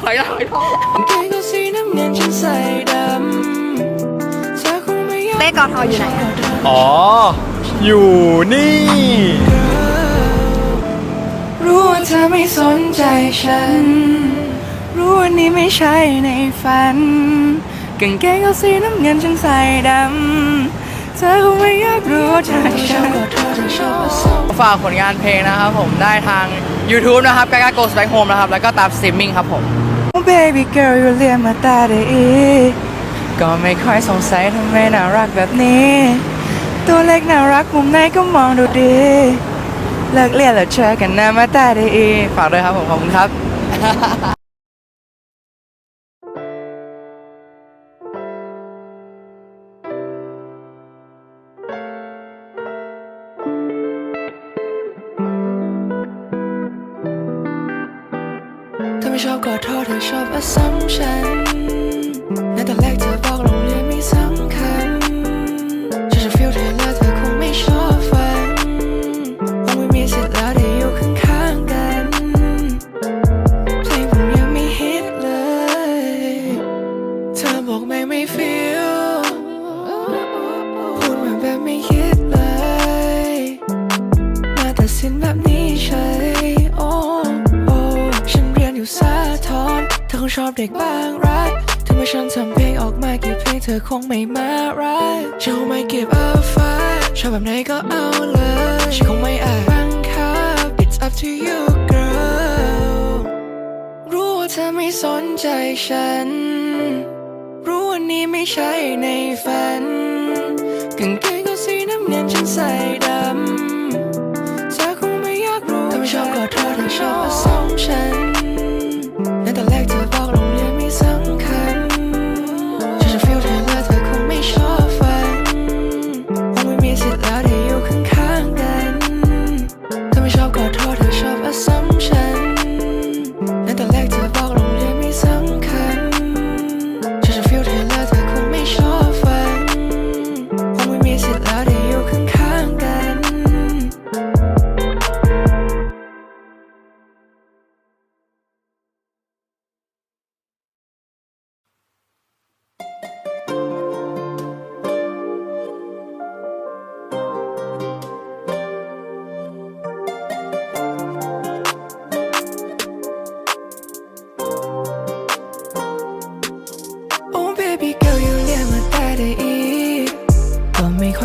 ถอยหลังไม่ท้องเกงก็สีน้ำเงินฉันใส่ดำเธอคงไม่อยากเต้กอทออยู่ไหนอ๋อ อยู่นี่ รู้ว่าเธอไม่สนใจฉัน รู้ว่านี่ไม่ใช่ในฝันกางเกงก็สีน้ำเงินฉันใส่ดำ เธอคงไม่อยากรู้ว่าเธอชอบเธอชอบฝากผลงานเพลงนะครับผมได้ทาง YouTube นะครับกากาโกสไลโฮมนะครับ แล้วก็ตามสตรีมมิ่งครับผม Oh baby girl you เรียนมาตาได้อีกก็ไม่ค่อยสงสัยทำไมน่ารักแบบนี้ ตัวเล็กน่ารักมุมไหนก็มองดูดีเลิกเรียนแล้วเจอกันนะมาตาได้อีกฝากด้วยครับผมขอบคุณครับ ไม่ชอบก็โทษเธอชอบ assumption ในตอนแรก งชอบเด็กบางรักถ้าเมื่ฉันทำเพลงออกมากี่เพลงเธอคงไม่มารักฉันคงไม่ give a fuck ชอบแบบไหนก็เอาเลยฉันคงไม่อาจบังคับ it's up to you girl รู้ว่าเธอไม่สนใจฉัน รู้ว่านี่ไม่ใช่ในฝันกางเกงก็สีน้ำเงินฉันใส่ดำเธอคงไม่อยากรู้ถ้าไม่ชอบก็โทษเธอชอบ assumption ใน ถ้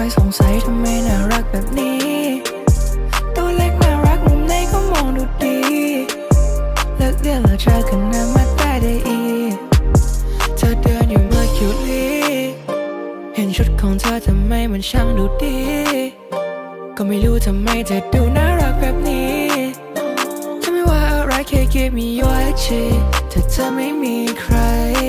อยสงสัยทำไมน่ารักแบบนี้ ตัวเล็กน่ารักมุมไหนก็มองดูดีเลิกเรียนแล้วเจอกันนะมาแต่ได้อีกเธอเดินอยู่เมื่อคิวลีเห็นชุดของเธอทำไมมันช่างดูดี ก็ไม่รู้ทำไมเธอดูน่ารักแบบนี้ถ้าไม่ว่าอะไรแค่ give me your attention ถ้าเธอไม่มีใคร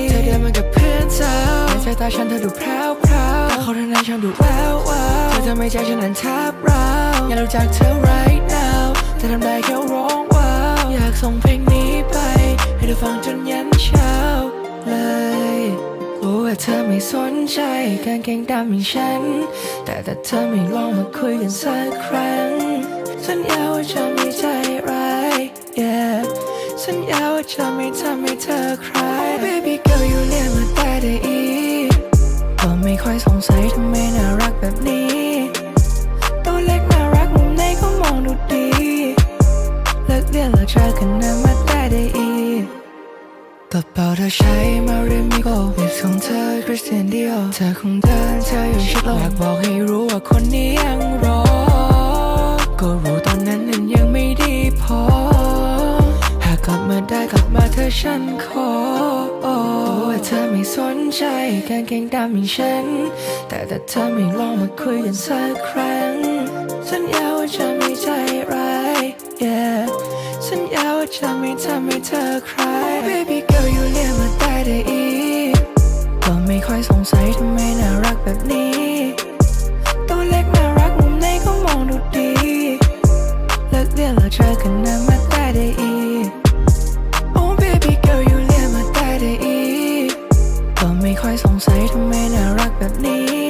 เธอเดินมากับเพื่อนเธอในสายตาฉันเธอดูพรวพรว เขาท่านั้นฉันดูแวววาวเธอทำให้ใจฉันนั้นทับเราอยากรู้จักเธอ right now แต่ทำได้แค่ร้องว้าวอยากส่งเพลงนี้ไป ให้เธอฟังจนยันเช้าเลยรู้ว่าเธอไม่สนใจการเก่งดำอย่างฉัน แต่แต่เธอไม่ลองมาคุยกันสักครั้งสัญญาว่าจะไม่ใจร้าย yeah สัญญาว่าจะไม่ทำให้เธอใคร baby girl อยู่เรียกมาแต่ได้อี ก็ไม่ค่อยสงสัยทำไมน่ารักแบบนี้ ตัวเล็กน่ารักมุมไหนก็มองดูดีเลิกเรียนแล้วเจอกันนะมาแต่ได้อีกกระเป๋าเธอใช้มาเรมิโกลิปของเธอคริสเตียนดิโอเธอคงเดินเธออยู่ชิดโลกอยากบอกให้รู้ว่าคนนี้ยังรอ ก็รู้ตอนนั้นนั้นยังไม่ดีพอ อฉันขอว่าเธอไม่สนใจการเก่งดำอย่างฉัน แต่แต่เธอไม่ลองมาคุยกันสักครั้ง สัญญาว่าจะไม่ใจร้าย yeah สัญญาว่าจะไม่ทำให้เธอใคร baby girl อยู่เรียกมาแต่ได้อีกก็ไม่ค่อยสงสัยทำไมน่ารักแบบนี้ตัวเล็กน่ารักมุมไหนก็มองดูดีเลิกเรียนแล้วเจอกันนะมาได้แต่ได้อีก อยสงสัยทำไมน่ารักแบบนี้